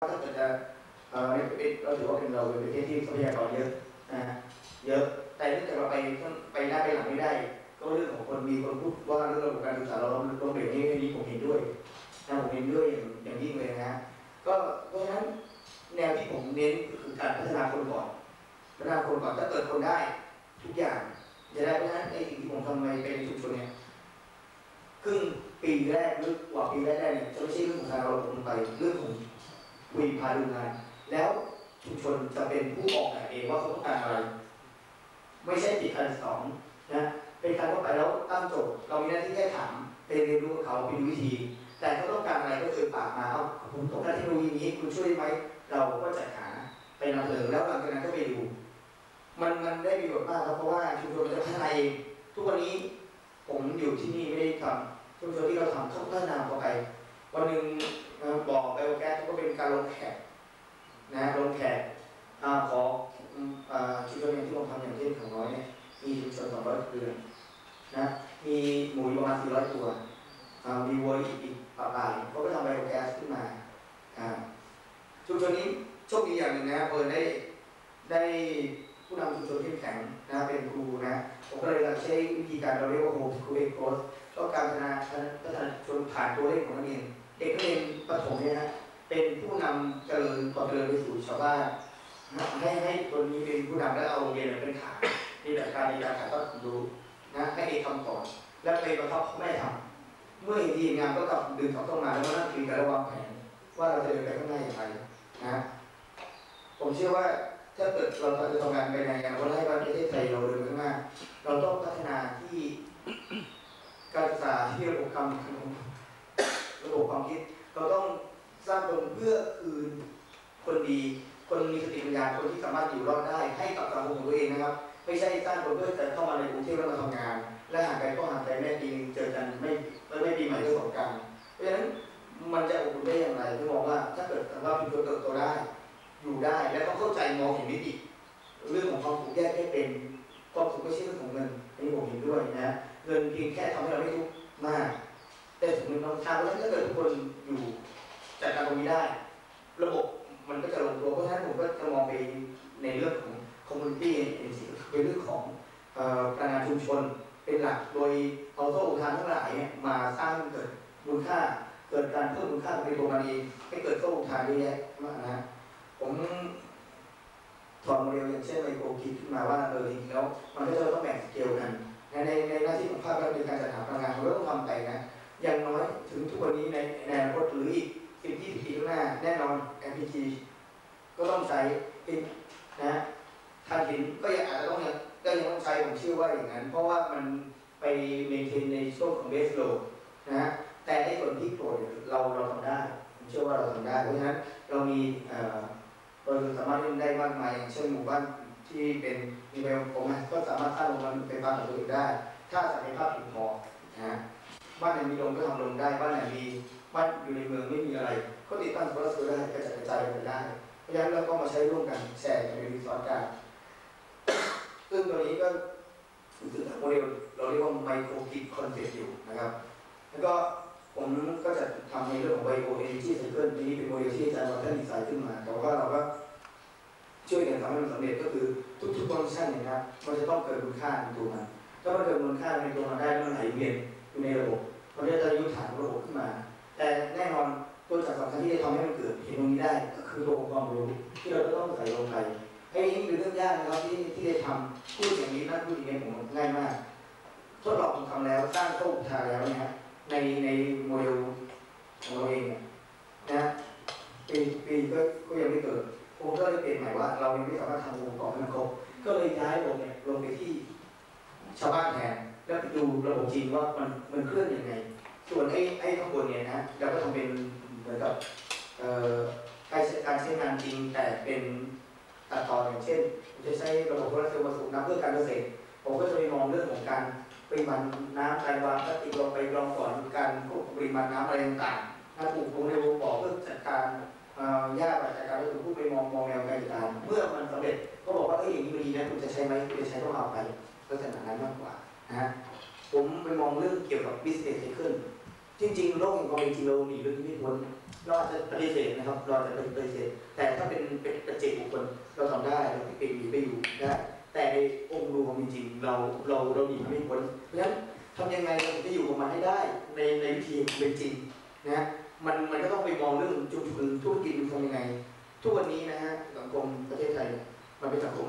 ถ้าเกิดจะเอ่อเป็นเราถือว่าเป็นเราเป็นประเทศที่ทรัพยากรเยอะนะฮะเยอะ แต่เนื่องจากเราไปไปหน้าไปหลังไม่ได้ ก็เรื่องของคนมีคนพูดว่าเรื่องระบบการศึกษาเราล้มเหลวนี่อันนี้ผมเห็นด้วยนะผมเห็นด้วยอย่างอย่างยิ่งเลยนะฮะก็เพราะฉะนั้นแนวที่ผมเน้นก็คือการพัฒนาคนก่อนพัฒนาคนก่อนถ้าเกิดคนได้ทุกอย่างจะได้เพราะฉะนั้นไอ้สิ่งที่ผมทำในเป็นชุมชนเนี่ยครึ่งปีแรกหรือกว่าปีแรกๆเนี่ยจะไม่ใช่เรื่องของการเราลงไปเรื่องของ คุยพาดูงานแล้วชุมชนจะเป็นผู้ออกแบบเองว่าเขาต้องการอะไร ไม่ใช่ติดการสอนนะเป็นการเข้าไปแล้วตั้งโจทย์เรามีหน้าที่แค่ถามไปเรียนรู้กับเขาเป็นวิธี แต่เขาต้องการอะไรก็คือปากมาเอาผมต้องการเทคโนโลยีนี้คุณช่วยไหมเราก็จัดหาไปนำเสนอแล้วหลังจากนั้นก็ไปดู มันมันได้ประโยชน์มากครับเพราะว่าชุมชนมันจะพัฒนาเองทุกวันนี้ผมอยู่ที่นี่ไม่ได้ทำชุมชนที่เราทำเขาพัฒนาต่อไป วันหนึ่ง บอกไบโอแก๊สก็เป็นการลงแขกนะลงแขกขออืมอ่าชุมชนอย่างที่ผมทำอย่างเช่นของน้อยเนี่ยมีชุมชน200เรือนนะมีหมูประมาณ400ตัวมีวัวอีกอีกปลาปลายเขาก็ทำไบโอแก๊สขึ้นมาชุมชนนี้โชคดีอย่างหนึ่งนะเปิดได้ได้ผู้นำชุมชนที่แข็งนะเป็นครูนะผมก็เลยใช้วิธีการเราเรียกว่าโฮมสคูลเอ็กโคสก็การพัฒนาพัฒนาชนผ่านตัวเลขของนักเรียน เด็กนักเรียนประถมเนี่ยนะเป็นผู้นำเจริญความเจริญไปสู่ชาวบ้านให้ให้คนนี้เป็นผู้นำแล้วเอาโรงเรียนเป็นฐานนี่แหละการในการถ่ายทอดความรู้นะให้เอกทำก่อนแล้วไปประทับแม่ทำเมื่อเห็นทีมงานก็กลับดึงเขาเข้ามาแล้วมานั่งคุยกันระวางแผนว่าเราจะเดินไปข้างหน้าอย่างไรนะผมเชื่อว่าถ้าเกิดเราจะทำงานไปในอนาคตให้ประเทศไทยเราเดินไปข้างหน้า เราต้องพัฒนาที่การศึกษาที่ระบบการระบบความคิด เราต้องสร้างคนเพื่อคืนคนดี คนมีสติปัญญาคนที่สามารถอยู่รอดได้ให้กับสังคมของตัวเองนะครับ ไม่ ใช่สร้างคนเพื่อจะเข้ามาในกรุงเทพแล้วมาทำงาน และห่างไกลก็ห่างไกลแม่ปีเจอกันไม่ไม่ปีใหม่ก็สงการเพราะฉะนั้นมันจะอบอุ่นได้อย่างไรที่มองว่าถ้าเกิดว่าชุมชนเติบโตได้ อยู่ได้และต้องเข้าใจมองเห็นมิติเรื่องของความสุขแยกให้เป็นความสุขไม่ใช่เรื่องของเงินอันนี้ผมเห็นด้วยนะเงินเพียงแค่ทำให้เราไม่ทุกข์มาก แต่ถึงมันต้องทำเพราะฉะนั้นถ้าเกิดทุกคนอยู่จัดการตรงนี้ได้ ระบบมันก็จะลงตัวเพราะฉะนั้นผมก็จะมองไปในเรื่องของคอมมูนิตี้เป็นเรื่องของ เอ่อการงานชุมชนเป็นหลักโดยเอาโซ่อุทานทั้งหลายเนี่ยมาสร้างเกิดมูลค่าเกิดการเพิ่มมูลค่าในตัวมันเองให้เกิดโซ่อุทานเยอะแยะมากนะผมถอดโมเดลอย่างเช่นไมโครคิดขึ้นมาว่าเออจริงๆแล้วมันก็จะต้องแบ่งสเกลกันในในในหน้าที่ของภาครัฐในการจัดหาพลังงานเราต้องทำไปนะอย่างน้อยถึงทุกวันนี้ในในอนาคตหรืออีกสิบยี่สิบปีข้างหน้าแน่นอน LPG ก็ต้องใช้เป็นนะถ่านหินก็ยังอาจจะต้องยังก็ยังต้องใช้ผมเชื่อว่าอย่างนั้น เพราะว่ามันไปเมนเทนในช่วงของเบสโลนะฮะแต่ในส่วนที่โปรดเราเราทำได้ผมเชื่อว่าเราทำได้เพราะฉะนั้นเรามีเออเราสามารถเล่นได้มากมายอย่างเช่นหมู่บ้านที่เป็นมีไบโอโฟมก็สามารถสร้างโรงงานไฟฟ้าของตัวเองได้ ถ้าศักยภาพเพียงพอนะฮะบ้านไหนมีโรงก็ทำโรงได้บ้านไหนมีบ้านอยู่ในเมืองไม่มีอะไร ก็ติดตั้งโซลาร์เซลล์ได้กระจายกระจายไปได้เพราะฉะนั้นเราก็มาใช้ร่วมกันแชร์กันในรีสอร์ทกัน ซึ่งตัวนี้ก็คือโมเดลเราเรียกว่าไมโครกิดคอนเซ็ปต์อยู่นะครับ แล้วก็ผมก็จะทำในเรื่องของไบโอเอเนจีไซเคิลนี้เป็นโมเดลที่อาจารย์วัฒนดีไซน์ขึ้นมา แต่ว่าเราก็ช่วยกันทำให้มันสำเร็จก็คือทุกๆฟังก์ชันเนยนะครับมันจะต้องเกิดคุณค่าในตัวมันถ้ามันเกิดมูลค่าในตัวมันได้แล้วมันไหลเวียนอยู่ในระบบมันก็จะยุทธฐานระบบขึ้นมา แต่แน่นอนตัวจักรสำคัญที่จะทำให้มันเกิดเห็นตรงนี้ได้ ก็คือตัวองค์ความรู้ที่เราจะต้องใส่ลงไป อ้นี่เป็นเรื่องยากนะครับที่ที่ได้ทำพูดอย่างนี้นั่นพูดอย่างนี้ผมง่ายมากทดลองทำแล้วสร้างโต๊ะทาแล้วนะฮะในในโมเดลของเราเองนะปีปีก็ก็ยังไม่เกิดผมก็เลยเปลี่ยนใหม่ว่า เรายังไม่สามารถทำองค์ประกอบให้มันครบก็เลยย้ายลงเนี่ยลงไปที่ชาวบ้านแทนแล้วไปดูระบบจริงว่ามันมันเคลื่อนยังไง ส่วนไอ้ไอ้ข้างบนเนี่ยนะเราก็ทำเป็นเหมือนกับการใช้การใช้งานจริงแต่เป็น ตัดต่ออย่างเช่นผมจะใช้ระบบโซลาร์เซลล์มาสูบน้ำเพื่อการเกษตรผมก็จะไปมองเรื่องของการปริมาณน้ำการวางพลาสติกลงไปรองก่อนการควบคุมปริมาณน้ำอะไรต่างๆถ้าปลูกลงในวงบ่อเพื่อจัดการเอ่อหญ้าจัดการก็คือผู้ไปมองมองแนวการจัดการเมื่อมันสำเร็จก็บอกว่าเอ้ยอย่างนี้มันดีนะคุณจะใช้ไหมคุณจะใช้ต้องเอาไปลักษณะนั้นมากกว่านะฮะผมไปมองเรื่องเกี่ยวกับ business cycle จริงๆโลกแห่งความเป็นจริงเราหนีเรื่องนี้ไม่พ้น เราจะปฏิเสธนะครับ เราจะปฏิเสธ แต่ถ้าเป็นเป็นปัจเจกบุคคลเราทำได้เราไปหนีไปอยู่ได้ แต่ในองค์รวมจริงๆเราเราเราหนีไม่พ้นเพราะฉะนั้นทำยังไงเราถึงจะอยู่กับมันให้ได้ ในในวิธีเป็นจริงนะมันมันก็ต้องไปมองเรื่องชุมชนธุรกิจมันทำยังไง ทุกวันนี้นะฮะสังคมประเทศไทยมันเป็นสังคม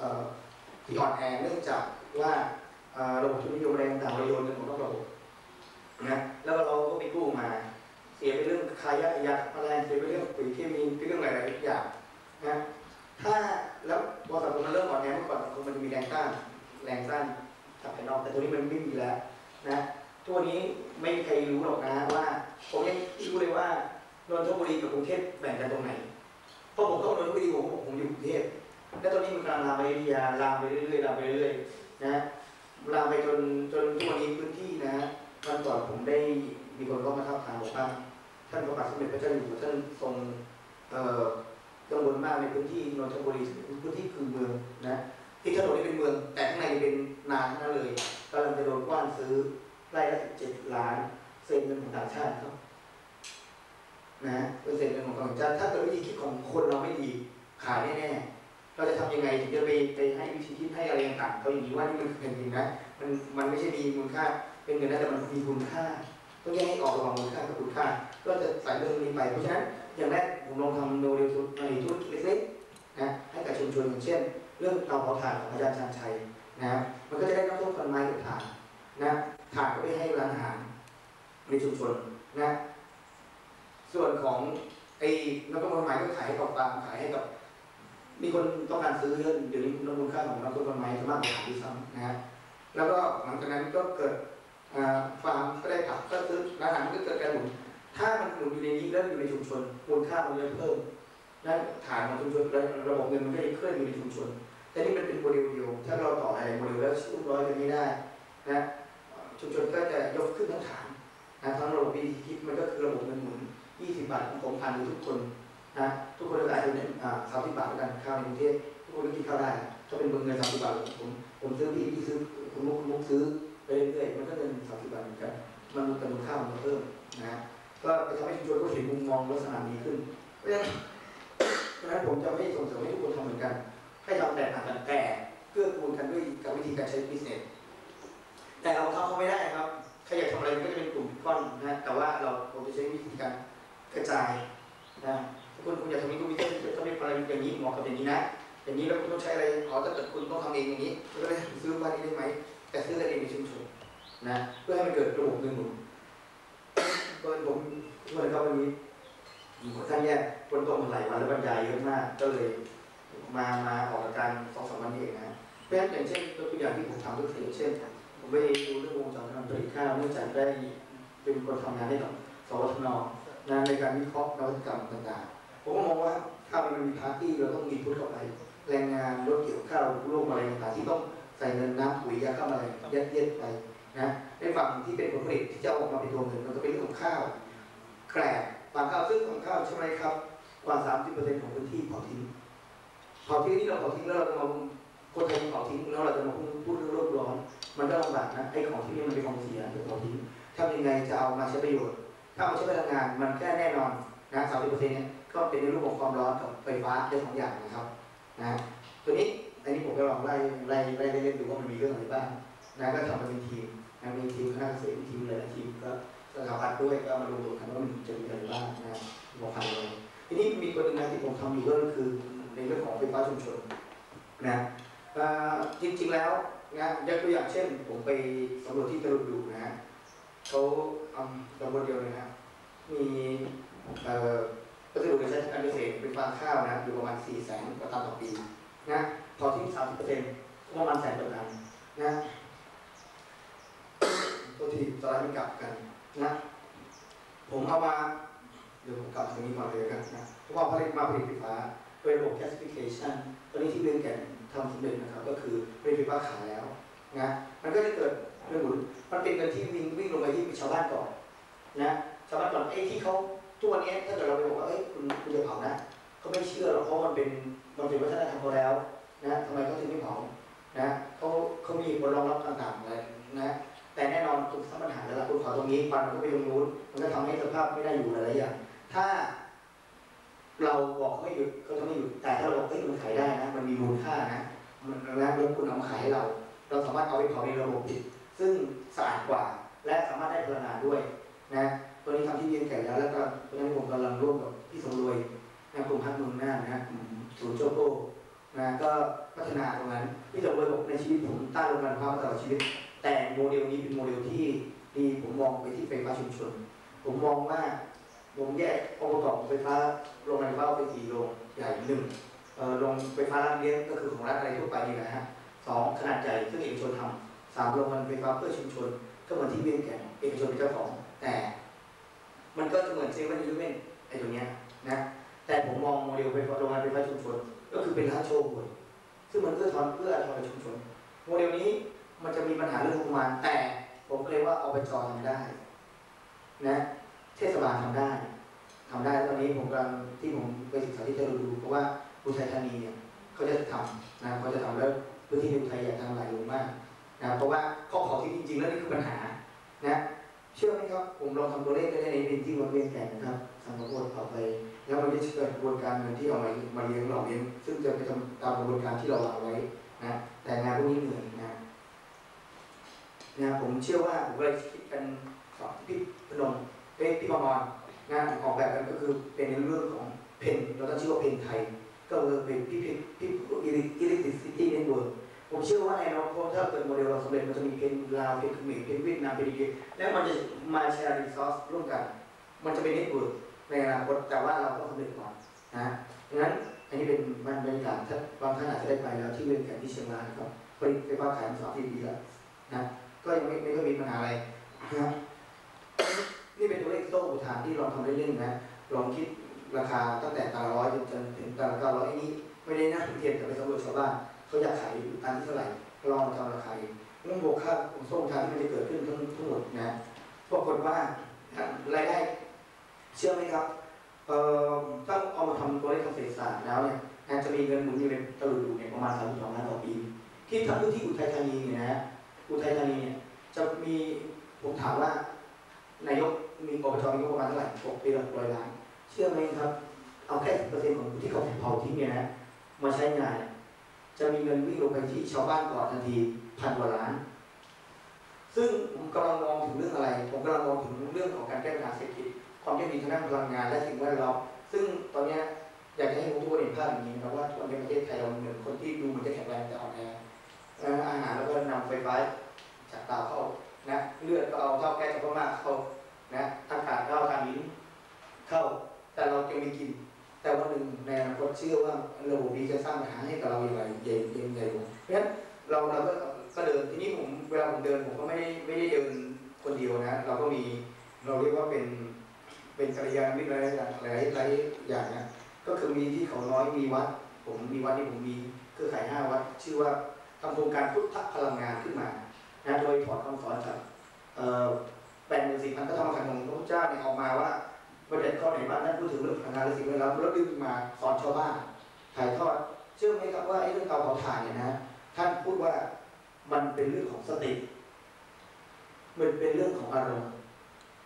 อ่อที่อ่อนแอเนื่องจากว่าเระบบทุนนิยมแรงต่างเราโยนกันหมดทั้งระบบนะแล้วเราก็ไปกู้มา เสียไปเรื่องคายะยาแมลงเสียไปเรื่องปุ๋ยเคมีไปเรื่องหลายๆอย่างนะถ้าแล้วพอสังคมมันเริ่มอ่อนแอเมื่อก่อนสังคมมันจะมีแรงต้านแรงต้านจากภายนอกแต่ตัวนี้มันไม่มีแล้วนะทุกวันนี้ไม่มีใครรู้หรอกนะว่าผมยังรู้เลยว่านนทบุรีกับกรุงเทพแบ่งกันตรงไหนเพราะผมเข้านนทบุรีผมผมอยู่กรุงเทพแล้วตอนนี้มันกำลังลามไปอยุธยาลามไปเรื่อยๆลามไปเรื่อยๆนะลามไปจนจนทุกวันนี้พื้นที่นะวันก่อนผมได้มีคนเข้ามาทักทามบอกว่า ท่านพระบาทสมเด็จพระเจ้าอยู่หัวท่านทรงกังวลมากในพื้นที่นนทบุรีพื้นที่คือเมืองนะที่ถนนนี่เป็นเมือง แต่ข้างในเป็นนาทั้งนั้นเลยกำลังจะโดนกว้านซื้อไร่ละ17ล้านเศษเงินของต่างชาติครับนะเป็นเศษเงินของต่างชาติถ้าเกิดวิธีคิดของคนเราไม่ดีขายแน่ๆเราจะทำยังไงถึงจะไปไปให้วิธีคิดให้อะไรต่างๆเขาอย่างนี้ว่านี่มันคือแผ่นดินนะมันมันไม่ใช่มีมูลค่าเป็นเงินนะแต่มันมีคุณค่า ต้องแยกให้ออกระหว่างมูลค่ากับคุณค่า ก็จะใส่เรื่องนี้ไปเพราะฉะนั้นอย่างแรกผมลองทำโมเดลในธุรกิจเล็กๆนะให้กับชุมชนอย่างเช่น เรื่องเตาเผาถ่านของอาจารย์ชาญชัยนะมันก็จะได้น้ำต้มพันไม้กับถ่านนะถ่านก็ไปให้ร้านอาหารในชุมชนนะส่วนของไอ้น้ำต้มพันไม้ก็ขายให้กับฟาร์มขายให้กับ มีคนต้องการซื้อเยอะเดี๋ยวนี้มูลค่าของน้ำต้มพันไม้จะมากกว่าถ่านด้วยซ้ำนะฮะแล้วก็หลังจากนั้นก็เกิด อ่ามก็ได้ผักก็ซื้อร้านอาหารมันก็เกิดการหมุนถ้ามันหมุนอยู่ในนี้แล้วอยู่ในชุมชนมูลค่ามันจะเพิ่มและฐานของชุมชนและระบบเงินมันก็จะเคลื่อนอยู่ในชุมชน แต่นี่มันเป็นโมเดลเดียวถ้าเราต่ออะไรโมเดลแล้วชุบร้อยกันไม่ได้นะชุมชนก็จะยกขึ้นทั้งฐานนะทั้งระบบวิธีคิดมันก็คือระบบเงินหมุน 20 บาทของผมพันทุกคนนะทุกคนก็อาจจะเนี่ยสามสิบบาทกันข้าวในกรุงเทพทุกคนก็กินข้าวได้ถ้าเป็นเงินสามสิบบาทผมผมซื้อพี่พี่ซื้อคุณมุกคุณมุกซื้อ ไปเรื่อยๆมันก็เงินสามสิบบาทเหมือนกันมันมีมูลค่ามันก็เพิ่มนะก็ไปทำให้ชุมชนก็เห็นมุมมองลักษณะนี้ขึ้นเพราะฉะนั้นเพราะฉะนั้นผมจะไม่ส่งเสริมให้ทุกคนทำเหมือนกัน ให้ทำแต่ต่างกันแต่เกื้อกูลกันด้วยกับวิธีการใช้ business แต่เราเข้าเขาไม่ได้ครับใครอยากทำอะไรมันก็จะเป็นกลุ่มก้อนนะแต่ว่าเราผมจะใช้วิธีการกระจายนะถ้าคุณคุณอยากทำนี้คุณมีต้องต้องมีอะไรอย่างนี้เหมาะกับอย่างนี้นะ อย่างนี้แล้วคุณต้องใช้อะไรอ๋อถ้าเกิดคุณต้องทำเองอย่างนี้ก็เลยซื้อบ้านนี้ได้ไหม แต่ซื้อกันเองในชุมชนนะเพื่อให้มันเกิดระบบเงินหมุนก็ผมเมื่อครับวันนี้ท่านเนี่ยคนตรงหลายวันแล้วบรรยายเยอะมาก ก็เลยมามาออกอาการสองสามวันนี้เองนะเพราะฉะนั้นอย่างเช่นตัวอย่างที่ผมทำก็คือเช่น ผมไปดูเรื่องวงจรการผลิตข้าวเนื่องจากได้เป็นคนทำงานให้กับสวทนงานในการวิเคราะห์นวัตกรรมต่างๆ ผมก็มองว่าถ้ามันมีพาร์ตี้เราต้องมีพุทธเข้าไป แรงงานรถเกี่ยวข้าวโรคอะไรต่างๆที่ต้อง ใส่เงินน้ำปุ๋ยยาฆ่าแมลงยัดเยียดไปนะในฝั่งที่เป็นผลผลิตที่จะออกมาเป็นตัวเงินมันก็เป็นเรื่องของข้าวแกลบฟางข้าวซึ่งของข้าวใช่ไหมครับ กว่า 30%ของพื้นที่เผาทิ้งเผาทิ้งที่เราเผาทิ้งแล้วเราจะมาคนไทยเผาทิ้งแล้วเราจะมาพูดเรื่องโลกร้อน มันก็ลำบากนะไอ้ของที่นี่มันเป็นของเสียเป็นเผาทิ้งทำยังไงจะเอามาใช้ประโยชน์ ถ้าเอามาใช้พลังงานมันแค่แน่นอนนะ30%เนี่ยก็เป็นในรูปของความร้อนกับไฟฟ้าได้สองอย่างนะครับนะตัวนี้ อันนี้ผมก็ลองไล่ไล่ไล่เล่นดูว่ามันมีเรื่องอะไรบ้างนะก็ทำมาเป็นทีมนะมีทีมคณะเกษตรทีมหลยทีมก็สถาบันด้วยก็มารวมกันว่ามันจะมีอะไรบ้างนะบอกพันเลยทีนี้มีคนหนึ่งนะที่ผมทำอยู่ก็คือในเรื่องของไฟฟ้าชุมชนนะจริงๆแล้วนะยกตัวอย่างเช่น ผมไปสำรวจที่ตะลุดูนะเขาเอาตำบลเดียวเลยนะมีเอ่อวัสดุในใช้การเกษตรเป็นฟางข้าวนะอยู่ประมาณ4แสนกว่าตันต่อปีนะ พอทิ้งสามสิบเปอร์เซ็นต์ประมาณแสนต่อตันนะตัวที่สไลด์มันกลับกันนะ ผมเอามา เดี๋ยวผมกลับตรงนี้ก่อนเลยกันนะผมเอาผลิตมาผลิตไฟฟ้าโดยระบบ gasification ตอนนี้ที่เรียนแก่นทำสำเร็จนะครับ ก็คือผลิตไฟฟ้าขายแล้วนะมันก็จะเกิดเรื่องหมุนมันเป็นเงินที่วิ่งวิ่งลงไปที่ชาวบ้านก่อนนะชาวบ้านก่อนไอ้ที่เขาทุกวันนี้ถ้าเกิดเราไปบอกว่าเอ้ยคุณคุณจะเผานะเขาไม่เชื่อหรอกเพราะมันเป็นมันเป็นวัฒนธรรมเขาแล้ว นะทำไมเขาถึงไม่เผานะเขาเขามีผลรองรับต่างๆเลยนะแต่แน่นอนคุณสร้างปัญหาแล้วล่ะคุณเผาตรงนี้ควันมันก็ไปตรงนู้นมันก็ทำให้สภาพไม่ได้อยู่หลายอย่างถ้าเราบอกไม่หยุดเขาจะไม่หยุดแต่ถ้าเราบอกเอ้ยมันขายได้นะ มันมีมูลค่านะมันแล้วแล้วคุณเอามาขายให้เรา เราสามารถเอาไปเผาในระบบปิดซึ่งสะอาดกว่า และสามารถได้พลังงานด้วยนะตัวนี้ทำที่เวียนแก่นแล้วแล้วก็ตอนนี้ผมกำลังร่วมกับพี่สมรวยนะกลุ่มพักเมืองน่านนะกลุ่มศูนย์โจโก้ นะก็พัฒนาตรงนั้นพี่สมรวยบอกในชีวิตผมต้านโรงงานมะพร้าวมตลอดชีวิต แต่โมเดลนี้เป็นโมเดลที่ดีผมมองไปที่ไฟฟ้าชุมชน ผมมองว่าผมแยกองค์ประกอบไฟฟ้าโรงงานมะพร้าวเป็นสี่โรงใหญ่หนึ่งเอ่อโรงไฟฟ้ารัฐเลี้ยงก็คือของรัฐอะไรทั่วไปนี่แหละฮะสองขนาดใหญ่ซึ่งเอกชนทำสามโรงงานไฟฟ้าเพื่อชุมชน ก็เหมือนที่เวียนแก่นเอกชนเป็นเจ้าของ แต่มันก็จะเหมือนเซเว่นอีเลเว่นไอ้ตรงเนี้ยนะแต่ผมมองโมเดลไฟฟ้าโรงงานไฟฟ้าชุมชน ก็คือเป็นร้านโชว์หวยซึ่งมันเอื้อทอนเอื้อทอนชุมชนโมเดลนี้มันจะมีปัญหาเรื่องงบประมาณแต่ผมก็เลยว่าเอาไปจอทำได้ นะ เทศบาลทำได้ทำได้ตอนนี้ผมกำลังที่ผมไปศึกษาที่จะดูเพราะว่าอุทัยธานีเนี่ยเขาจะทำนะเขาจะทำแล้วพื้นที่อุทัยอยากทำหลายโรงมากนะเพราะว่าเขาขอที่จริงๆแล้วนี่คือปัญหา นะ เชื่อไหมครับ ผมลองทำตัวเลขได้ในเป็นที่วันเวียนแก่นนะครับทำกระบวนต่อไป แล้วมันจะเกิดกระบวนการเงินที่เอามามาเลี้ยงหล่อเลี้ยงซึ่งจะไปทำตามกระบวนการที่เราวางไว้นะแต่งานพวกนี้เหนื่อยนะนะผมเชื่อว่าผมก็เลยคิดกันสองพี่พนมเอ้พี่ประมรงานออกแบบกันก็คือเป็นในเรื่องของเพนเราต้องชื่อว่าเพนไทย ก็คือเป็นพี่พี่พี่อิเล็กอิเล็กทริซิตี้เน็ตเวิร์กผมเชื่อว่าในอนาคตถ้าเกิดโมเดลเราสำเร็จมันจะมีเพนลาวเพนเขมรเพนเวียดนามเพนอินเดียแล้วมันจะมาแชร์รีซอสร่วมกัน มันจะเป็นเน็ตเวิร์ก ในอนาคตแต่ว่าเราต้องสำเร็จก่อนนะงั้นอันนี้เป็นบรรยากาศถ้าบางท่านอาจจะได้ไปแล้วที่เวียนแก่นที่เชียงรายครับผลิตไฟฟ้าขายสามสี่ปีแล้วนะก็ยังไม่ไม่ค่อยมีปัญหาอะไรนะนี่เป็นตัวเลขโซ่อุทานที่ลองทำเล่นๆนะลองคิดราคาตั้งแต่ตาละร้อยจนจนถึงตาละเก้าร้อยอันนี้ไม่ได้น่าเทียบกับไปสำรวจชาวบ้านเขาอยากขายตันที่เท่าไหร่ก็ลองมาทำราคาเองเรื่องบวกค่าของโซ่อุทานที่มันจะเกิดขึ้นทั้งทั้งหมดนะปรากฏว่ารายได้ เชื่อไหมครับเอ่อถ้าเอามาทำตัวเลขทางเศรษฐศาสตร์แล้วเนี่ยนจะมีเงินหมุนเวียนตลุดเนี่ยประมาณสามสองล้านต่อปี ที่ทำพื้นที่อุทัยธานีเนี่ยนะอุทัยธานีเนี่ยจะมีผมถามว่านายกมีอบจมีงบประมาณเท่าไหร่หกปีละร้อยล้าน เชื่อไหมครับ เอาแค่สิบเปอร์เซ็นต์ของที่เขาเผาทิ้งเนี่ยนะมาใช้งาน จะมีเงินวิ่งลงไปที่ชาวบ้านก่อนทันทีพันกว่าล้าน ซึ่งผมกำลังมองถึงเรื่องอะไร ผมกำลังมองถึงเรื่องของการแก้ปัญหาเศรษฐกิจ ความยั่งยืนทางด้านพลังงานและสิ่งแวดล้อมซึ่งตอนนี้อยากจะให้ทุกคนเห็นภาพอย่างนี้นะครับว่าตอนนี้ประเทศไทยเราเหมือนคนที่ดูเหมันจะแข็งแรงแต่อ่อนแอเอ่ออาหารแล้วก็นำไฟฟ้าจากดาเข้านะเลือดก็เอาเท่าแก๊สจากพม่าเข้านะอากาศก็เอาทางหินเข้าแต่เรายังไม่กิน แต่วันหนึ่งในอนาคตเชื่อว่าระบบนี้จะสร้างปัญหาให้กับเราอย่างไรใหญ่ใหญ่ใหญ่กว่าเพราะฉะนั้นเราเราก็ก็เดินทีนี้ผมเวลาผมเดินผมก็ไม่ได้ไม่ได้เดินคนเดียวนะ เราก็มีเราเรียกว่าเป็น เป็นกัลยาณมิตรหลายอย่างหลายหลายอย่างนะก็คือมีที่เขาน้อยมีวัด ผมมีวัดที่ผมมีเครือข่ายห้าวัด ชื่อว่าทำโครงการพุทธพลังงานขึ้นมานะโดยถอดคำสอนจากเอ่อแปดหมื่นสี่พันพระธรรมขันของพระพุทธเจ้าเนี่ยออกมาว่าประเด็นข้อไหนบ้างท่านพูดถึงเรื่องพลังงานและสิ่งแวดล้อมแล้วดึงมาสอนชาวบ้านถ่ายทอดเชื่อไหมครับว่าไอ้เรื่องเตาเผาถ่านเนี่ยนะท่านพูดว่ามันเป็นเรื่องของสติมันเป็นเรื่องของอารมณ์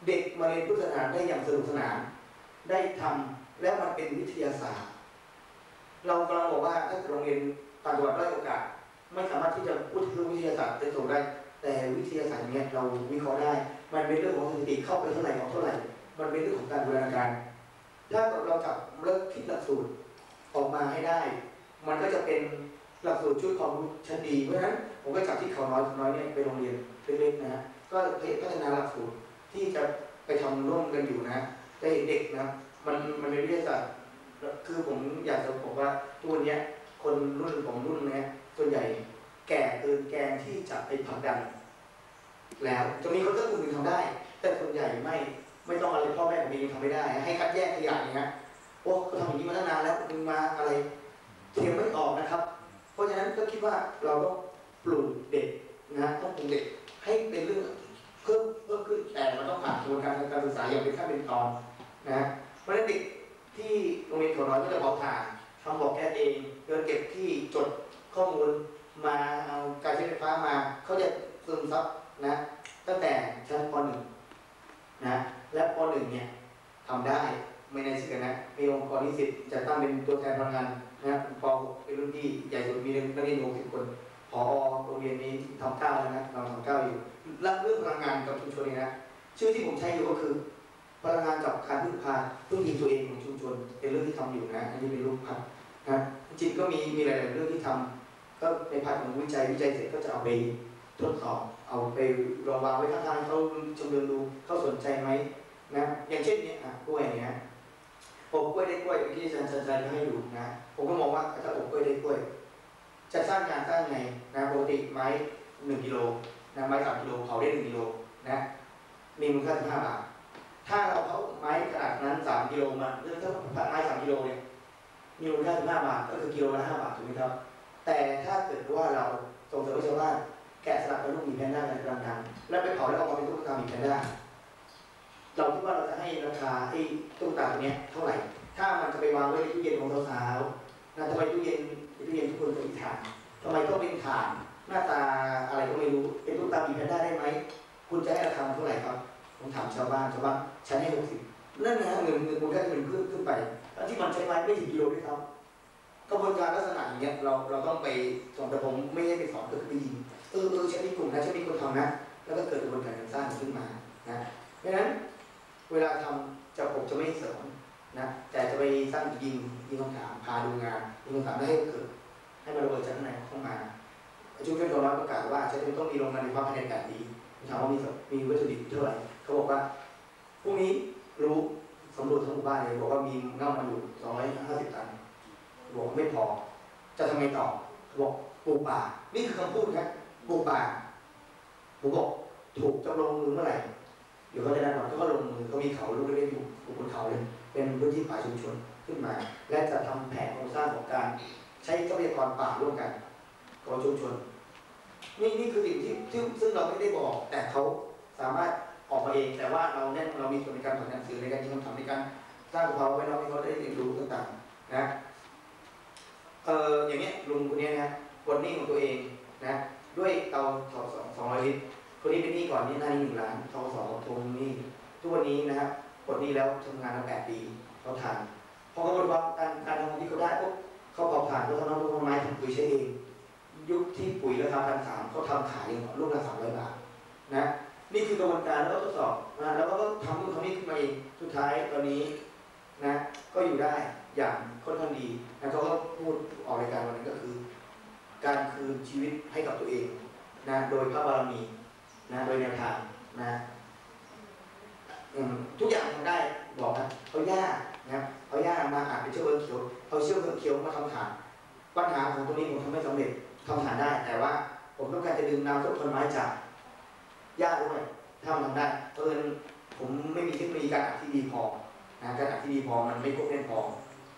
เด็กมาเรียนพุทธศาสนาได้อย่างสนุกสนานได้ทำแล้วมันเป็นวิทยาศาสตร์ เรากำลังบอกว่าถ้าโรงเรียนต่างจังหวัดได้โอกาส ไม่สามารถที่จะพูดถึงวิทยาศาสตร์เป็นส่งได้ แต่วิทยาศาสตร์เงี้ยเราวิเคราะห์ได้ มันเป็นเรื่องของสถิติเข้าไปเท่าไหร่ออกเท่าไหร่ มันเป็นเรื่องของการบูรณาการถ้าเราจับเลิกคิดหลักสูตรออกมาให้ได้ มันก็จะเป็นหลักสูตรชุดความรู้ชั้นดีเพราะฉะนั้นผมก็จับที่เขาน้อยน้อยเนี่ยไปโรงเรียนเล็กๆนะฮะก็พัฒนาหลักสูตร ที่จะไปทำร่วมกันอยู่นะได้เด็กนะมันมันเป็นวิทยาศาสตร์คือผมอยากจะบอกว่าทุกวันเนี้ยคนรุ่นผมรุ่นเนี้ยส่วนใหญ่แก่เกินแกนที่จะไปผลักดัน แล้วจะมีคนสักกลุ่มนึงทำได้ แต่ส่วนใหญ่ไม่ไม่ต้องอะไรพ่อแม่ผมเองทำไม่ได้ ให้คัดแยกขยะอย่างเงี้ยโอ้เขาทำอย่างนี้มาตั้งนานแล้วมึงมาอะไรเทียมไม่ออกนะครับ เพราะฉะนั้นก็คิดว่าเราต้องปลูกเด็กนะต้องปลูกเด็กให้เป็นเรื่องเพิ่ม วนการการศึกษาอย่างเป็นขั้นเป็นตอนนะเพราะฉะนั้นเด็กที่โรงเรียนเขาน้อยก็จะบอกผ่านทำบอกแก้เองเดินเก็บที่จดข้อมูลมาเอาการใช้ไฟฟ้ามาเขาจะซึมซับนะตั้งแต่ชั้นป .1 นะและป .1 เนี่ยทำได้ไม่ใน่าเชื่อนะมีองค์กรนิสิตจะตั้งเป็นตัวแทนพลังงานนะป .6 เป็นรุ่นที่ใหญ่สุดมีนักเรียนอยู่60คนพอโรงเรียนนี้ทำเก้าแล้วนะเราทำเก้าอยู่และเรื่องพลังงานกับชุมชนเองนะ ชื่อที่ผมใช้อยู่ก็คือพลังงานกับการพึ่งพาพึ่งพิงตัวเองของชุมชน เป็นเรื่องที่ทำอยู่นะ อันนี้เป็นรูปภาพนะจริงก็มีมีหลาย ๆ เรื่องที่ทำก็ในพาร์ทของวิจัยวิจัยเสร็จก็จะเอาไปทดสอบ เอาไปลองวางไว้ข้างๆเขาชมเรียนดูเขาสนใจไหมนะอย่างเช่นเนี่ยอะกล้วยเนี่ยนะอบกล้วยได้กล้วยเมื่อกี้อาจารย์ชันชัยให้ดูนะ ผมก็มองว่าถ้าอบกล้วยได้กล้วย จะสร้างการสร้างไงนะปกติไม้หนึ่งกิโลนะไม้สามกิโลเผาได้หนึ่งกิโลนะ มีมูลค่าสิบห้าบาท ถ้าเราเผาไม้ขนาดนั้นสามกิโลมาเรื่องถ้าไม้สามกิโลเนี่ยมีมูลค่าสิบห้าบาทก็คือกิโลละห้าบาทถูกไหมครับ แต่ถ้าเกิดว่าเราส่งเสริมให้ชาวบ้านแกะสลักเป็นลูกหมีแพนด้าในกันดังแล้วไปเผาแล้วออกมาเป็นตุ๊กตาหมีแพนด้าเราคิดว่าเราจะให้ราคาไอ้ตุ๊กตาตัวเนี้ยเท่าไหร่ ถ้ามันจะไปวางไว้ในตู้เย็นของสาวๆนะทำไมตู้เย็นตู้เย็นทุกคนต้องมีถ่านทำไมต้องเป็นถ่านหน้าตาอะไรก็ไม่รู้เป็นตุ๊กตาหมีแพนด้าได้ไหม คุณจะให้ราคาเท่าไหร่ครับ ผมถามชาวบ้านชาวบ้านฉันให้หกสิบนั่นนะเงินเงินมูลค่าเงินขึ้นขึ้นไปแล้วที่มันใช้ไม้ไม่ถึงกิโลด้วยครับกระบวนการลักษณะอย่างเงี้ยเราเราต้องไปสอนแต่ผมไม่ได้ไปสอนก็คือไปยิงเออเออฉันมีกลุ่มนะฉันมีคนทำนะ แล้วก็เกิดกระบวนการสร้างขึ้นมานะเพราะฉะนั้นเวลาทำจะผมจะไม่สอนนะแต่จะไปสร้างยิงยิงคำถามพาดูงานยิงคำถามแล้วให้เกิด ให้มันระเบิดจากข้างในเข้ามาชุมชนของเราประกาศว่าจะต้องมีโรงงานในความภายในอากาศดี ถามว่ามีมีวัตถุดิบเท่าไหร่เขาบอกว่าพรุ่งนี้รู้สำรวจทั้งหมู่บ้านเลยบอกว่ามีเงามันอยู่250ตันบอกว่าไม่พอ จะทำไงต่อบอกปลูกป่า นี่คือคำพูดครับปลูกป่าผมบอกถูกจำลงมือเมื่อไหร่เดี๋ยวเขาจะได้นอนเขาก็ลงมือเขามีเขาลูกเล็กๆอยู่บนเขาเลย เป็นพื้นที่ป่าชุมชนขึ้นมา และจะทำแผนโครงสร้างของการใช้ทรัพยากรป่าร่วมกันของชุมชน นี่นี่คือสิ่งที่ที่ซึ่งเราไม่ได้บอก แต่เขาสามารถออกมาเอง แต่ว่าเราเนี่ยเรามีส่วนในการผลหนังสือในการยิงคำถามในการสร้างภาวะแวดล้อมให้เขาได้เรียนรู้ต่างๆนะเอออย่างเงี้ยลุงคนนี้นะปลดหนี้ของตัวเองนะด้วยเตาทอสองสองร้อยลิตรคนนี้เป็นหนี้ก่อนนี่หน้านี้หนึ่งล้านทอสองทวงหนี้ทุกวันนี้นะครับปลดหนี้แล้วทำงานมาแปดปีเขาทานพอกระบวนการการการทำงานที่เขาได้ปุ๊บเขาเผาถ่านเขาทำน้ำต้นไม้ทำปุ๋ยใช้เอง ยุคที่ปุ๋ยราคาพันสามเขาทำขายเองลูกละสามร้อยบาทนะนี่คือกระบวนการแล้วก็ทดสอบนะแล้วก็ทำนู่นทำนี่ขึ้นมาเองสุดท้ายตอนนี้นะก็อยู่ได้อย่างค่อนข้างดีนะเขาก็พูดออกรายการวันนั้นก็คือ การคืนชีวิตให้กับตัวเองนะโดยพระบารมีนะโดยแนวทางนะทุกอย่างทำได้บอกนะเอาหญ้านะเอาหญ้ามาอาจเป็นเชื้อเพลิงเขียวเอาเชื้อเพลิงเขียวมาทำฐานปัญหาของตรงนี้ผมทำไม่สำเร็จ ทำฐานได้ แต่ว่า ผมต้องการจะดึงน้ำต้นไม้จากหญ้าด้วยถ้ามันทำได้เพราะฉะนั้นผมไม่มีเทคโนโลยีการอัดที่ดีพอนะการอัดที่ดีพอมันไม่ครบเพียงพอ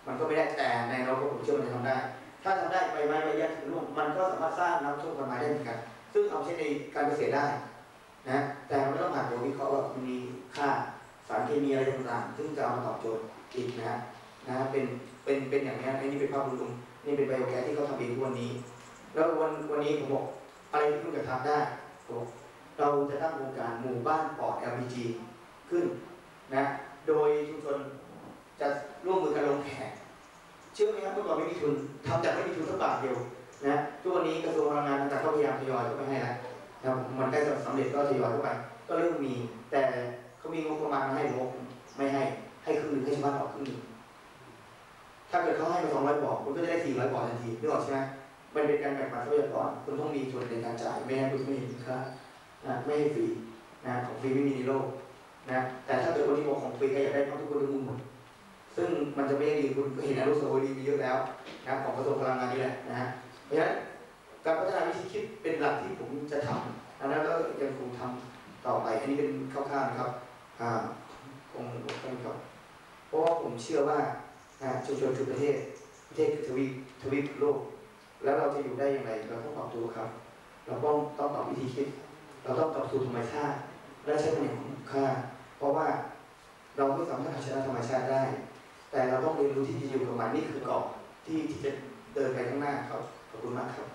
มันก็ไม่ได้แต่ในเราก็ผมเชื่อมันจะทำได้ ถ้าทำได้ใบไม้ใบหญ้าถึงร่วงมันก็สามารถสร้างน้ำต้นไม้ได้เหมือนกัน ซึ่งเอาใช้ในการเกษตรได้นะแต่มันต้องผ่านตัววิเคราะห์ว่ามันมีค่าสารเคมีอะไรต่างๆ ซึ่งจะเอามาตอบโจทย์อีกนะนะเป็นเป็นเป็นอย่างนี้อ้นี่เป็นภาพรวมนี่เป็นไบโอแก๊สที่เขาทำเองทุกวันนี้ แล้ววันวันนี้ผมบอกอะไรที่คุณจะทำได้ผมเราจะตั้งโครงการหมู่บ้านปลอด LPG ขึ้นนะโดยชุมชนจะร่วมมือกันลงแขกเชื่อไหมครับเมื่อก่อนไม่มีทุนทำจากไม่มีทุนสักบาทเดียวนะทุกวันนี้กระทรวงพลังงานต่างๆก็พยายามทยอยเข้าไปให้แล้วนะมันใกล้จะสำเร็จก็ทยอยเข้าไป ก็เริ่มมี แต่เขามีงบประมาณมาให้ผมบไม่ให้ให้ครึ่งหนึ่งให้ชาวบ้านออกครึ่งหนึ่งถ้าเกิดเขาให้มาสองร้อยบอกคุณก็จะได้สี่ร้อยบอกทันทีนึกออกใช่ไหม มันเป็นการแบ่งปันทรัพยากรคุณต้องมีส่วนในการจ่ายไม่งั้นคุณไม่เห็นค่านะไม่ให้ฟรีนะของฟรีไม่มีในโลกนะแต่ถ้าเกิดวันนี้บอกของฟรีใครอยากได้เพราทุกคนรู้หมดซึ่งมันจะไม่ดีคุณก็เห็นอนุสาวรีย์มีเยอะแล้วนะของกระทรวงพลังงานนี่แหละนะฮะเพราะฉะนั้นการพัฒนาวิธีคิดเป็นหลักที่ผมจะทำแล้วก็ยังคงทำต่อไปอันนี้เป็นคร่าวๆนะครับอ่าคงคงครับเพราะว่าผมเชื่อว่านะชุมชนคือประเทศประเทศคือทวีปทวีปโลก แล้วเราจะอยู่ได้อย่างไรเราต้องปรับตัวครับ เราต้องต้องปรับวิธีคิด เราต้องปรับสู่ธรรมชาติและใช้เป็นอย่างคุ้มค่า เพราะว่าเราไม่สามารถเอาชนะธรรมชาติได้ แต่เราต้องเรียนรู้ที่จะอยู่กับมันนี่คือเกาะที่ที่จะเดินไปข้างหน้าครับขอบคุณมากครับ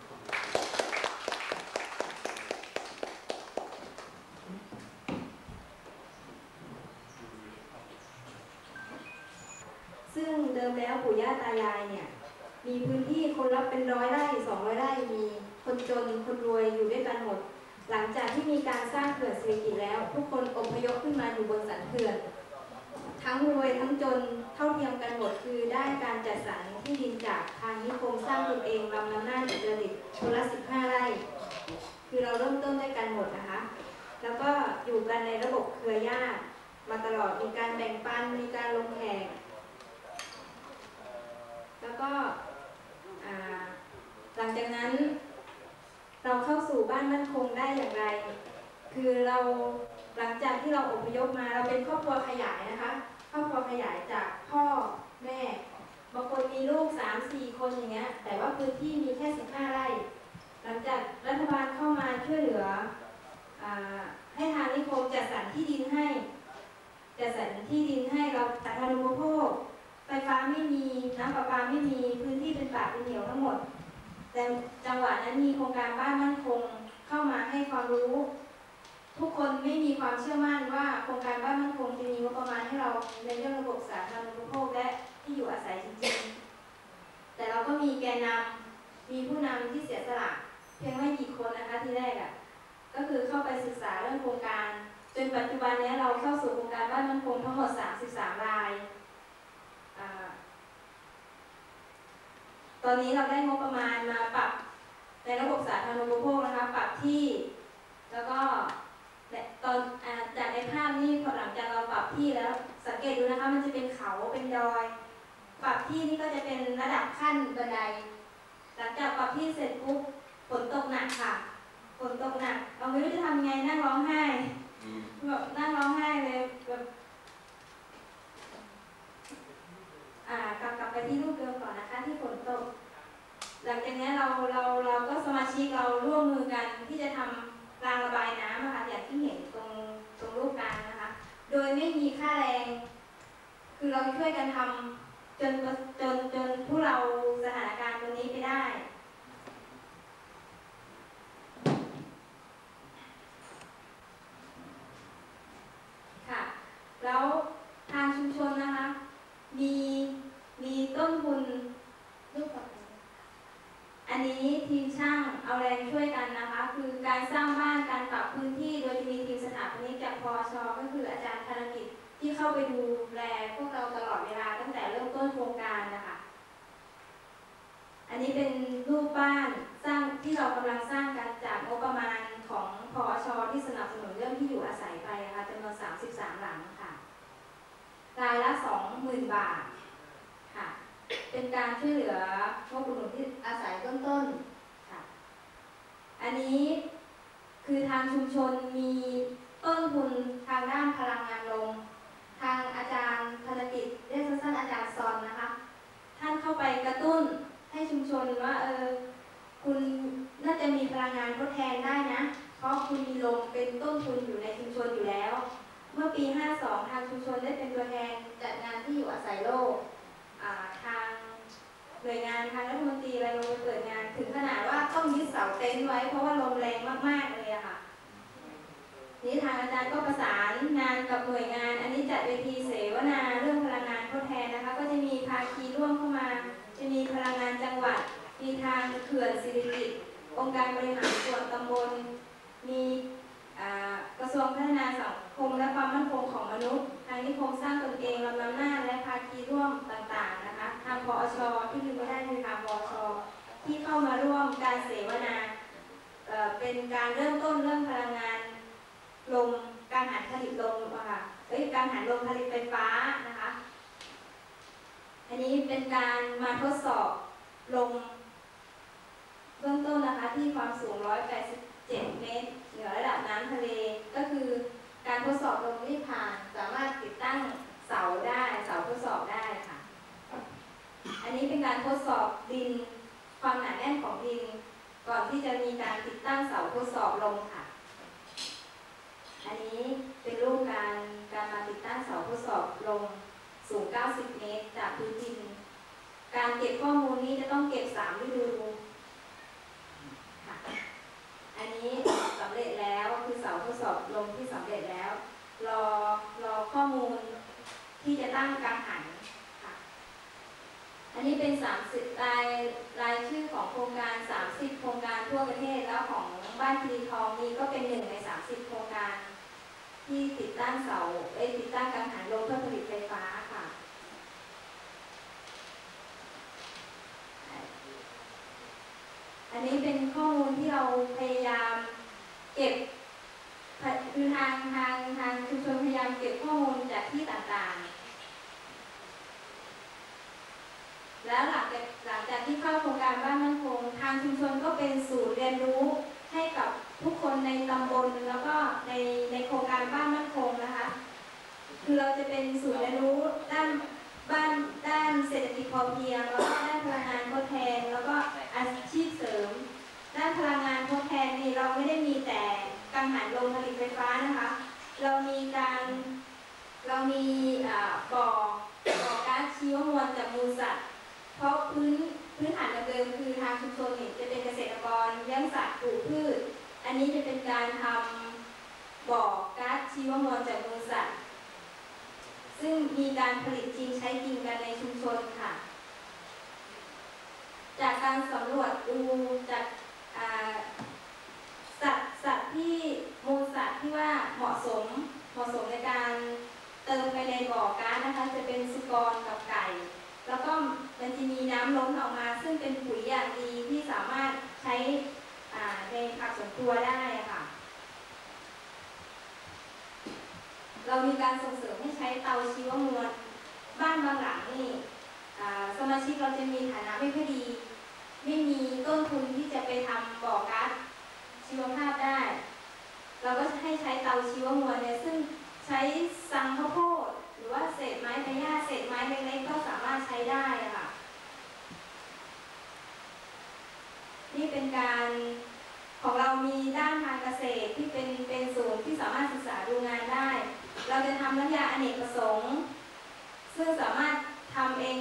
คายายเนี่ย มีพื้นที่คนรับเป็นร้อยไร่สองร้อยไร่มีคนจนคนรวยอยู่ด้วยกันหมด หลังจากที่มีการสร้างเขื่อนสิริกิติ์แล้ว ทุกคนอพยพขึ้นมาอยู่บนสันเขื่อนทั้งรวยทั้งจนเท่าเทียมกันหมดคือได้การจัดสรรที่ดินจากทางนิคมสร้างตนเองลำน้ำน่านอุตรดิตถ์คนละ15ไร่ คือเราเริ่มต้นด้วยกันหมดนะคะ แล้วก็อยู่กันในระบบเครือญาติมาตลอดมีการแบ่งปันมีการลงแขกแล้วก็ หลังจากนั้นเราเข้าสู่บ้านมั่นคงได้อย่างไร คือเราหลังจากที่เราอพยพมาเราเป็นครอบครัวขยายนะคะครอบครัวขยายจากพ่อแม่บางคนมีลูกสามสี่คนอย่างเงี้ย แต่ว่าพื้นที่มีแค่สิบห้าไร่ หลังจากรัฐบาลเข้ามาช่วยเหลืออให้ทางนิคมจัดสรรที่ดินให้จัดสรรที่ดินให้เราสาธารณูปโภค ไฟฟ้าไม่มีน้ำประปาไม่มีพื้นที่เป็นป่าเป็นเหวทั้งหมด แต่จังหวะนั้นมีโครงการบ้านมั่นคงเข้ามาให้ความรู้ ทุกคนไม่มีความเชื่อมั่นว่าโครงการบ้านมั่นคงจะมีงบประมาณให้เราในเรื่องระบบสาธารณูปโภคและที่อยู่อาศัยจริงๆ แต่เราก็มีแกนนำมีผู้นำที่เสียสละเพียงไม่กี่คนนะคะที่แรกอะ่ะก็คือเข้าไปศึกษาเรื่องโครงการ จนปัจจุบันนี้เราเข้าสู่โครงการบ้านมั่นคงทั้งหมด 33 รายา ตอนนี้เราได้งบประมาณมาปรับในระบบสาธารณูปโภคนะคะ ปรับที่แล้วก็และตอนอาจากในภาพนี้พอหลังจากเราปรับที่แล้วสังเกตดูนะคะ มันจะเป็นเขาเป็นดอย ปรับที่นี่ก็จะเป็นระดับขั้นบันได หลังจากปรับที่เสร็จปุ๊บฝนตกหนักค่ะฝนตกหนักเราไม่รู้จะทำยังไงนั่งร้องไห้แบบนั่งร้องไห้เลยแบบอ่ากลับกลับไปที่รูปเดิมก่อนนะคะ ที่ฝนตก หลังจากนี้เราเราเราก็สมาชิกเราร่วมมือกันที่จะทำรางระบายน้ำนะคะอย่างที่เห็นตรงตรงรูปกลางนะคะ โดยไม่มีค่าแรง คือเราช่วยกันทำจนจนจนผู้เราสถานการณ์ตรงนี้ไปได้ ค่ะ แล้วทางชุมชนนะคะ มีมีต้นทุนรูปแบบนี้อันนี้ทีมช่างเอาแรงช่วยกันนะคะ คือการสร้างบ้านการปรับพื้นที่โดยจะมีทีมสถาปนิกจากพอชก็คื ออาจารย์ธนกิจที่เข้าไปดูแลพวกเราตลอดเวลาตั้งแต่เริ่มต้นโครงการนะคะอันนี้เป็นรูปบ้านสร้างที่เรากำลังสร้างกันจากงบประมาณของพอชที่สนับสนุนเรื่องที่อยู่อาศัยไปนะคะจำนวน 33 หลังค่ะรายละ 20,000 บาทค่ะ เป็นการช่วยเหลือพวกอุดหนุนที่อาศัยเบื้องต้นค่ะ อันนี้คือทางชุมชนมี ต้นทุนทางด้านพลังงานลง ทางอาจารย์ธนกิจเรียกสั้นๆอาจารย์ซอนนะคะ ท่านเข้าไปกระตุ้นให้ชุมชนว่าเออคุณน่าจะมีพลังงานทดแทนได้นะ เพราะคุณมีลมเป็นต้นทุนอยู่ในชุมชนอยู่แล้ว เมื่อปี 52 ทางชุมชนได้เป็นตัวแทนจัดงานที่อยู่อาศัยโลกาทางหน่วยงานทางรัฐมนตรีอะไรลงไปเปิดงาน ถึงขนาดว่าต้องยึดเสาเต็นท์ไว้เพราะว่าลมแรงมากๆเลยอะค่ะ นี่ทางอาจารย์ก็ประสานงานกับหน่วยงาน อันนี้จัดเวทีเสวนาเรื่องพลังงานทดแทนนะคะ ก็จะมีภาคีร่วมเข้ามา จะมีพลังงานจังหวัด มีทางเขื่อนสิริกิติองค์การบริหารส่วนตำบล มีกระทรวงพัฒนาสังคมและความมั่นคงของมนุษย์ ทางนิคมสร้างตนเองลำน้ำหน้าและภาคีร่วมต่างๆนะคะ ทางพอชที่ลืมไม่ได้คือทางพอชที่เข้ามาร่วมการเสวนาเเป็นการเริ่มต้นเรื่องพลังงาน ลมการหันผลิตลมค่ะเอ้ยการหันลมผลิตไฟฟ้านะคะ อันนี้เป็นการมาทดสอบลมเบื้องต้นนะคะที่ความสูง 187 เมตร เหนือระดับน้ำทะเล ก็คือการทดสอบลมที่ผ่านสามารถติดตั้งเสาได้เสาทดสอบได้ค่ะ อันนี้เป็นการทดสอบดินความหนาแน่นของดิน ก่อนที่จะมีการติดตั้งเสาทดสอบลมค่ะ อันนี้เป็นรูปการการมาติดตั้งเสาทดสอบลมสูง 90 เมตร จากพื้นดิน การเก็บข้อมูลนี้จะต้องเก็บ 3 ฤดูค่ะอันนี้สำเร็จแล้วคือเสาทดสอบลมที่สำเร็จแล้ว รอรอข้อมูลที่จะตั้งกังหันค่ะ อันนี้เป็น 30 รายรายชื่อของโครงการ 30 โครงการทั่วประเทศแล้วของบ้านคีทองนี่ก็เป็นหนึ่งใน 30 โครงการ ที่ติดตั้งเสาเอ้ติดตั้งกังหันลมเพื่อผลิตไฟฟ้าค่ะ อันนี้เป็นข้อมูลที่เราพยายามเก็บคือทางทางทางชุมชนพยายามเก็บข้อมูลจากที่ต่างๆ แล้วหลังจากหลังจากที่เข้าโครงการบ้านมั่นคงทางชุมชนก็เป็นศูนย์เรียนรู้ให้กับทุกคนในตำบลแล้วก็ในในโครงการบ้านมั่นคงนะคะ คือเราจะเป็นศูนย์เรียนรู้ด้านบ้านด้านเศรษฐกิจพอเพียง แล้วก็ด้านพลังงานทดแทน แล้วก็อาชีพเสริม ด้านพลังงานทดแทนนี่เราไม่ได้มีแต่กังหันลมผลิตไฟฟ้านะคะ เรามีการเรามีบ่อบ่อก๊าซชีวมวลจากมูลสัตว์ เพราะพื้นพื้นฐานเดิมคือทางชุมชนเนี่ยจะเป็นเกษตรกรเลี้ยงสัตว์ปลูกพืช อันนี้จะเป็นการทำบ่อก๊าซชีวมวลจากมูลสัตว์ ซึ่งมีการผลิตจริงใช้จริงกันในชุมชนค่ะ จากการสำรวจดูจากสัตว์สัตว์ที่มูลสัตว์ที่ว่าเหมาะสมเหมาะสมในการเติมไปในบ่อก๊าซนะคะ จะเป็นสุกรกับไก่ แล้วก็มันจะมีน้ำล้นออกมา ซึ่งเป็นปุ๋ยอย่างดีที่สามารถใช้ในผักสวนครัวได้ค่ะ เรามีการส่งเสริมให้ใช้เตาชีวมวล บ้านบางหลังนี่สมาชิกเราจะมีฐานะไม่ค่อยดี ไม่มีต้นทุนที่จะไปทำบ่อก๊าซชีวภาพได้ เราก็ให้ใช้เตาชีวมวลเนี่ยซึ่งใช้สังข้าวโพดหรือว่าเศษไม้ใบหญ้าเศษไม้เล็กๆก็สามารถใช้ได้ค่ะ นี่เป็นการของเรามีด้านทางเกษตรที่เป็นเป็นศูนย์ที่สามารถศึกษาดูงานได้ เราจะทำน้ำยาอเนกประสงค์ ซึ่งสามารถทำเอง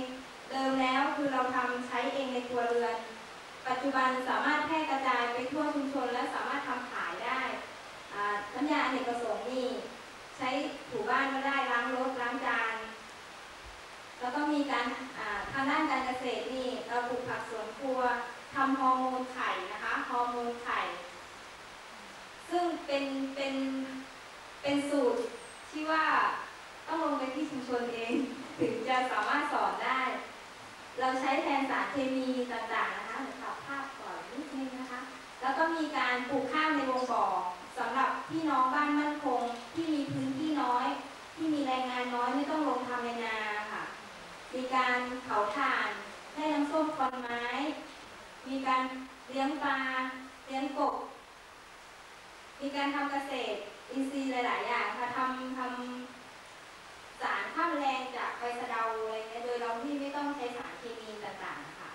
เดิมแล้วคือเราทำใช้เองในครัวเรือน ปัจจุบันสามารถแพร่กระจายไปทั่วชุมชน และสามารถทำขายได้น้ำยาอเนกประสงค์นี่ใช้ถูบ้านก็ได้ล้างรถล้างจานแล้วก็มีการทางด้านการเกษตรนี่เราปลูกผักสวนครัวทำฮอร์โมนไข่นะคะฮอร์โมนไข่ ซึ่งเป็นเป็นเป็นสูตร ที่ว่าต้องลงไปที่ชุมชนเอง ถึงจะสามารถสอนได้ เราใช้แทนสารเคมีต่างๆนะคะเดี๋ยวปรับภาพก่อนนิดนึงนะคะ แล้วก็มีการปลูกข้าวในวงบ่อสำหรับพี่น้องบ้านมั่นคง ที่มีพื้นที่น้อย ที่มีแรงงานน้อยไม่ต้องลงทำในนาค่ะ มีการเผาถ่านให้น้ำส้มควันไม้ มีการเลี้ยงปลาเลี้ยงกบ มีการทำเกษตร อินทรีย์หลายๆอย่างค่ะทำทำสารฆ่าแมลงจากใบสะเดาอะไรเงี้ยโดยเราที่ไม่ต้องใช้สารเคมีต่างๆค่ะ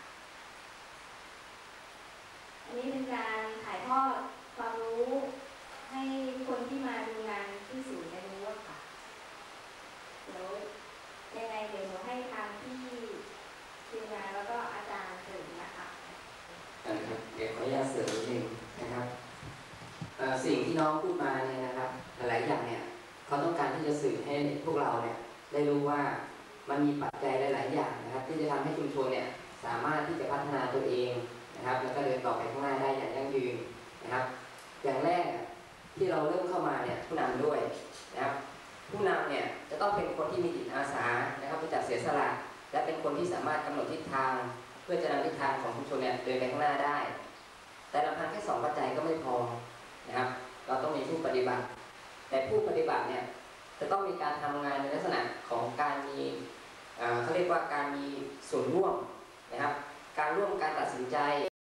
อันนี้เป็นการถ่ายทอดความรู้ให้คนที่มาดูงาน ที่สามารถกำหนดทิศทาง เพื่อจะนำทิศทางของชุมชนเนี่ยเดินไปข้างหน้าได้ แต่ลำพังแค่สองปัจจัยก็ไม่พอนะครับ เราต้องมีผู้ปฏิบัติ แต่ผู้ปฏิบัติเนี่ยจะต้องมีการทำงานในลักษณะของการมีเขาเรียกว่าการมีส่วนร่วมนะครับ การร่วมการตัดสินใจ